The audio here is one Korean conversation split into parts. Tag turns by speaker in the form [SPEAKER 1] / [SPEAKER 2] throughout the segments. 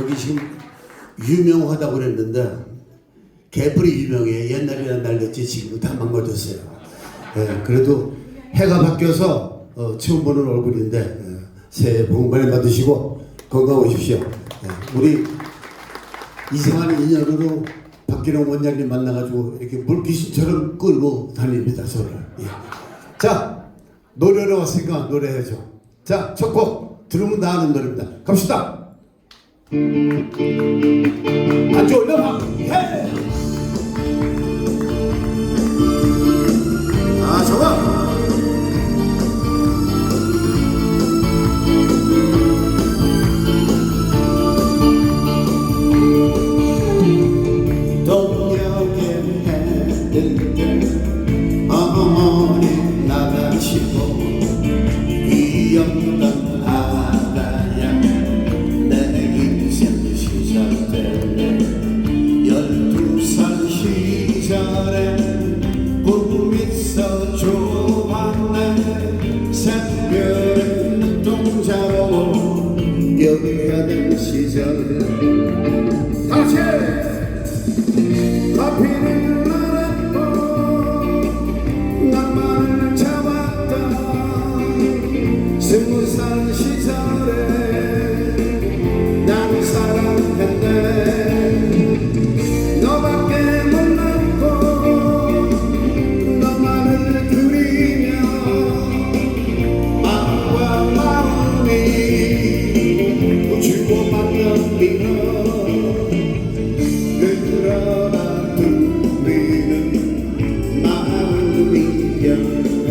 [SPEAKER 1] 여기 지금 유명하다고 그랬는데 개뿔이 유명해. 옛날에는 날렸지 지금은 다 망가졌어요. 예, 그래도 해가 바뀌어서 어, 처음 보는 얼굴인데 예, 새해 복 많이 받으시고 건강하십시오. 예, 우리 이상한 인연으로 박기영 원장님 만나가지고 이렇게 물귀신처럼 끌고 다닙니다 서로를. 예. 자 노래로 왔으니까 노래해야죠. 자첫 곡 들으면 다 아는 노래입니다. 갑시다. 안주 올려 hidden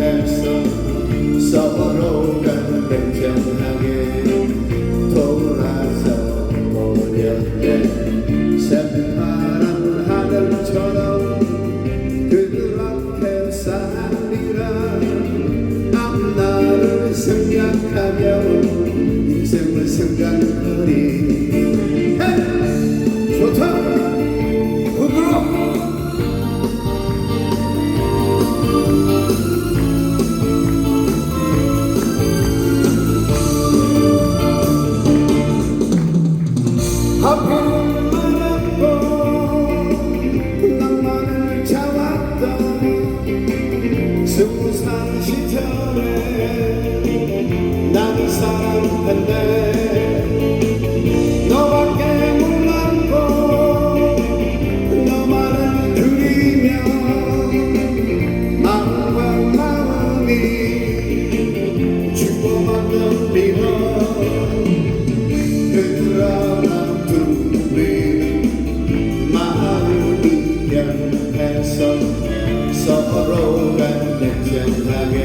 [SPEAKER 1] 연해서 서로가 냉정하 시절에 나를 사랑했네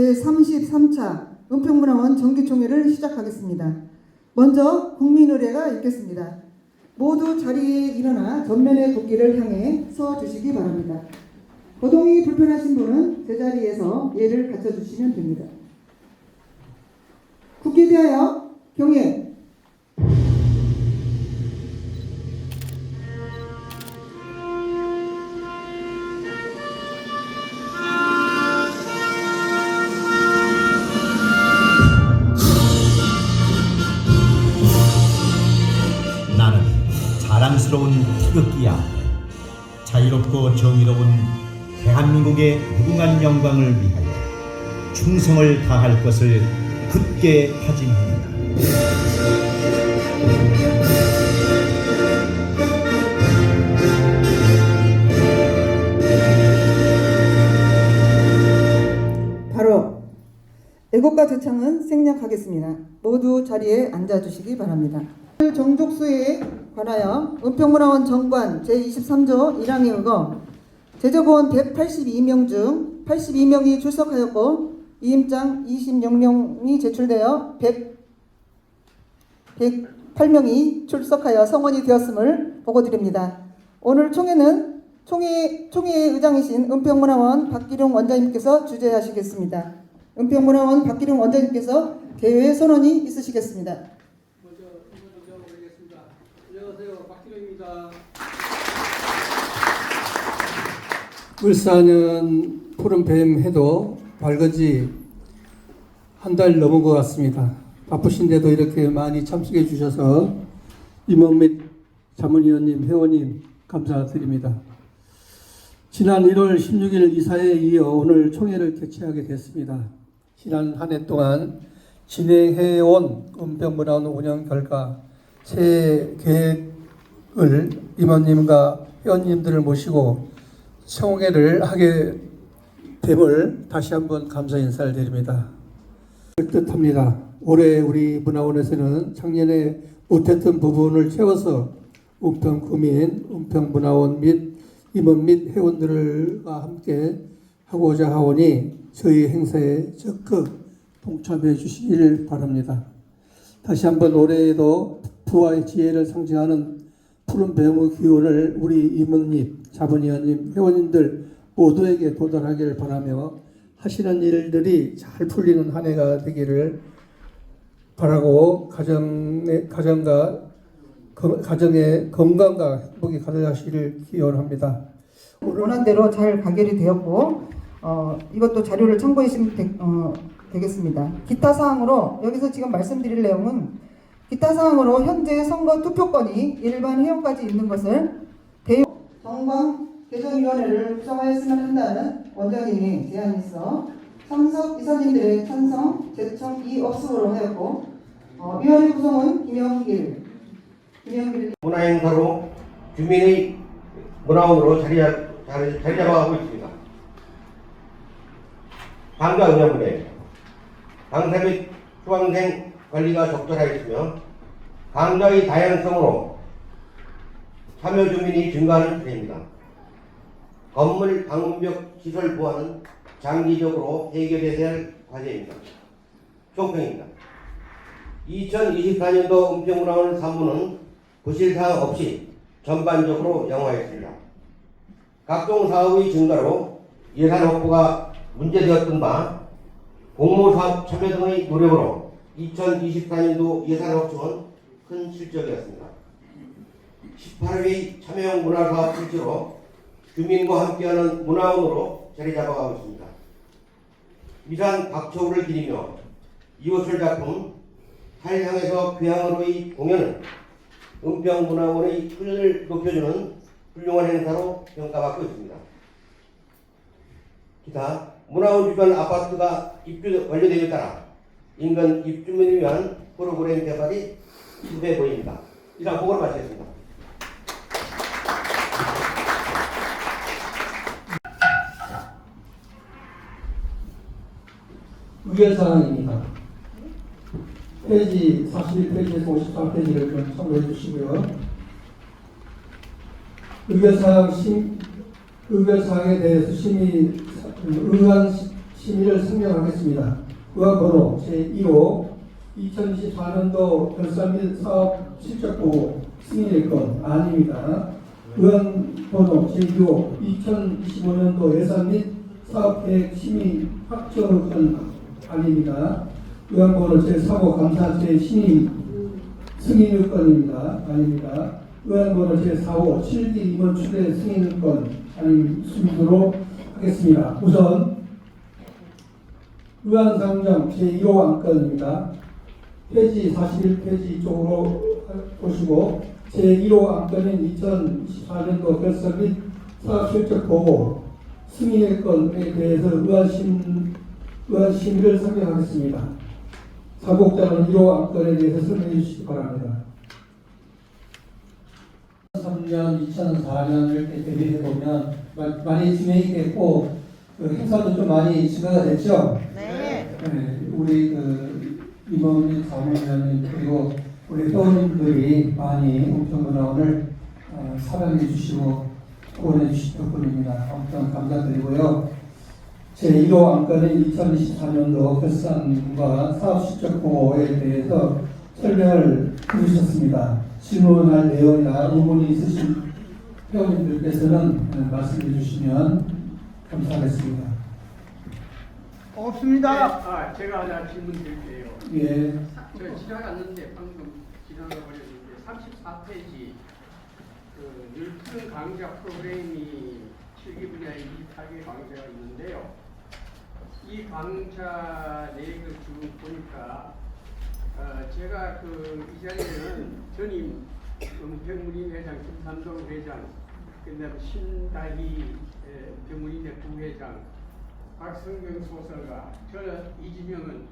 [SPEAKER 2] 제33차 은평문화 은평문화원 정기총회를 시작하겠습니다. 먼저 국민의례가 있겠습니다. 모두 자리에 일어나 전면의 국기를 향해 서 주시기 바랍니다. 거동이 불편하신 분은 제자리에서 예를 갖춰 주시면 됩니다. 국기에 대하여 경례.
[SPEAKER 3] 자랑스러운 태극기야. 자유롭고 정의로운 대한민국의 무궁한 영광을 위하여 충성을 다할 것을 굳게 다짐합니다.
[SPEAKER 2] 애국가 제창은 생략하겠습니다. 모두 자리에 앉아주시기 바랍니다. 정족수에 관하여 은평문화원 정관 제23조 1항에 의거 제적원 182명 중 82명이 출석하였고 이임장 20명이 제출되어 100, 108명이 출석하여 성원이 되었음을 보고드립니다. 오늘 총회는 총회, 총회의 의장이신 은평문화원 박기룡 원장님께서 주재하시겠습니다. 은평문화원 박기룡 원장님께서 개회 선언이 있으시겠습니다.
[SPEAKER 4] 먼저 인사 좀 드리겠습니다. 안녕하세요. 박기룡입니다. 울산은 푸른 뱀 해도 밝은지 한 달 넘은 것 같습니다. 바쁘신데도 이렇게 많이 참석해 주셔서 임원 및 자문위원님, 회원님 감사드립니다. 지난 1월 16일 이사에 이어 오늘 총회를 개최하게 됐습니다. 지난 한 해 동안 진행해온 은평문화원 운영 결과 새 계획을 임원님과 회원님들을 모시고 총회를 하게 됨을 다시 한번 감사 인사를 드립니다. 뜻합니다. 올해 우리 문화원에서는 작년에 못했던 부분을 채워서 은평 구민, 은평 문화원 및 임원 및 회원들과 함께 하고자 하오니 저희 행사에 적극 동참해 주시길 바랍니다. 다시 한번 올해에도 부와의 지혜를 상징하는 푸른 배움의 기운을 우리 임원님, 자본위원님, 회원님들 모두에게 도달하기를 바라며 하시는 일들이 잘 풀리는 한 해가 되기를 바라고 가정의 가정과 거- 가정의 건강과 행복이 가득하시기를 기원합니다.
[SPEAKER 2] 원안대로 잘 가결이 되었고 어, 이것도 자료를 참고하시면 되, 어, 되겠습니다. 기타 사항으로 여기서 지금 말씀드릴 내용은 기타 사항으로 현재 선거 투표권이 일반 회원까지 있는 것을 대용 정방 개정위원회를 구성하였으면 한다는 원장님이 제안이 있어 참석 이사님들의 찬성 제청이 없음으로 하였고 어, 위원회 구성은 김영길 김영길
[SPEAKER 5] 문화행사로 주민의 문화원으로 자리, 잡아가고 있습니다. 방과 은행문에 강사 및 수강생 관리가 적절하였으며 강좌의 다양성으로 참여 주민이 증가하는 추세입니다. 건물 방문벽 시설 보완은 장기적으로 해결해야 할 과제입니다. 총평입니다. 2024년도 은평문화원 사무는 부실사항 없이 전반적으로 양호하였습니다. 각종 사업의 증가로 예산 확보가 문제되었던 바 공모사업 참여 등의 노력으로 2024년도 예산 확충은 큰 실적이었습니다. 18회 참여형 문화사업 실제로 주민과 함께하는 문화원으로 자리 잡아가고 있습니다. 미산 박초우를 기리며 이호철 작품 탈향에서 귀향으로의 공연은 은평문화원의 표현을 높여주는 훌륭한 행사로 평가받고 있습니다. 기타 문화원 주변 아파트가 입주 완료됨에 따라 인근 입주민을 위한 프로그램 개발이 시도돼 보입니다. 이상 보고를 마치겠습니다.
[SPEAKER 4] 의견사항입니다. 페이지 41페이지에서 53페이지를 좀 참고해 주시고요. 의견사항 심, 의견사항에 대해서 심의, 의견 심의를 성명하겠습니다. 의원번호 제2호 2024년도 결산 및 사업 실적 보고 승인의 건 아닙니다. 의원 번호 제2호 2025년도 예산 및 사업계획 심의 확정 건 아닙니다. 의원 번호 제3호 감사 제신의 승인 건입니다. 아닙니다. 의원 번호 제4호 7기 임원 추대 승인 건 아니도록 하겠습니다. 우선 의안상정 제1호 안건입니다. 페이지 41페이지 쪽으로 보시고 제1호 안건인 2024년도 결산 및 사업 실적 보고 승인의 건에 대해서 의안심, 의안심의를 설명하겠습니다. 사국자는 1호 안건에 대해서 설명해 주시기 바랍니다. 2003년, 2004년 이렇게 대비해 보면 많이 진행이 됐고 그 행사도 좀 많이 증가가 됐죠. 네. 우리 그 임원님, 사무위원님 그리고 우리 회원님들이 많이 웅평문화원을 어, 사랑해 주시고 후원해 주신 덕분입니다. 아무튼 감사드리고요. 제1호 안건인 2024년도 결산과 사업 실적 보고에 대해서 설명을 해주셨습니다. 질문할 내용이나 의문이 있으신 회원님들께서는 말씀해 주시면 감사하겠습니다.
[SPEAKER 6] 네, 아, 제가 하나 질문 드릴게요.
[SPEAKER 4] 예,
[SPEAKER 6] 저 지나갔는데 방금 지나가 버렸는데 34페이지 그 늘 푸른 강좌 프로그램이 7기 분야의 28개 강좌가 있는데요. 이 강좌 내역을 지금 보니까 어, 제가 그이 자리에는 전임 은평문인 회장 김삼동 회장 그다음 신다희 에, 병문인회 부회장 박성경 소설가 저는 이진영은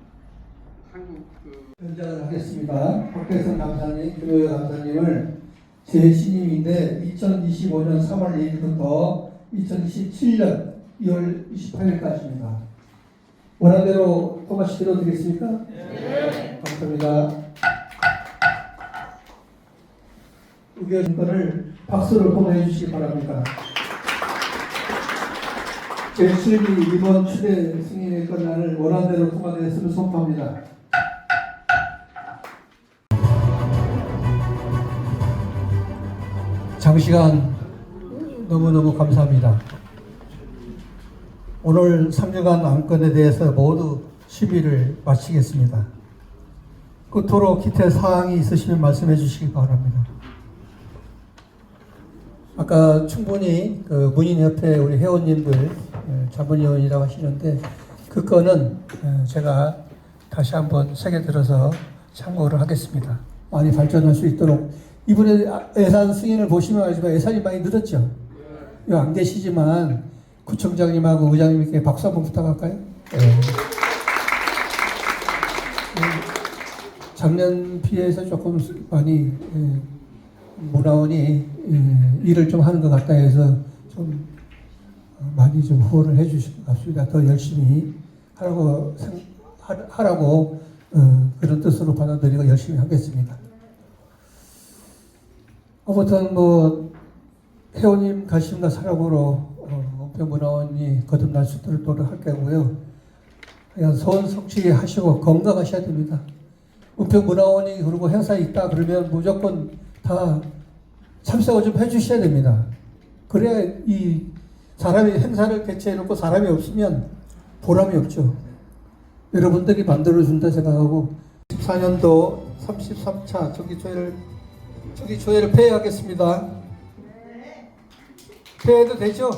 [SPEAKER 6] 한국 그
[SPEAKER 4] 현장을 하겠습니다. 박대성 감사님, 김효여 감사님을 제 신임인데 2025년 3월 1일부터 2027년 2월 28일까지입니다. 원하대로 똑같이 들어드리겠습니까? 네. 감사합니다. 의견 건을 박수를 보내해 주시기 바랍니다. 제7기 임원 추대 승인의 건안을 원안대로 통과되었음을 선포합니다. 장시간 너무너무 감사합니다. 오늘 3주간 안건에 대해서 모두 심의를 마치겠습니다. 끝으로 기타 사항이 있으시면 말씀해 주시기 바랍니다. 아까 충분히 그 문인협회 우리 회원님들 예, 자문위원이라고 하시는데 그 건은 예, 제가 다시 한번 새겨 들어서 참고를 하겠습니다. 많이 발전할 수 있도록 이번에 아- 예산 승인을 보시면 알지만 예산이 많이 늘었죠. 여기 안 계시지만 구청장님하고 의장님께 박수 한번 부탁할까요? 작년 비해서 조금 많이 예, 문화원이 예, 일을 좀 하는 것 같다 해서 좀 어, 많이 좀 후원을 해 주신 것 같습니다. 더 열심히 하라고 하라고 어, 그런 뜻으로 받아들이고 열심히 하겠습니다. 아무튼 뭐 회원님 가심과 사랑으로 어, 평문화원이 거듭날 수 있도록 할 거고요. 그냥 소원 성취 하시고 건강하셔야 됩니다. 은평문화원이 그리고 행사 있다 그러면 무조건 다 참석을 좀 해주셔야 됩니다. 그래야 이 사람이 행사를 개최해놓고 사람이 없으면 보람이 없죠. 여러분들이 만들어준다 생각하고 14년도 33차 정기조회를 정기조회를 폐회하겠습니다. 폐회도 되죠?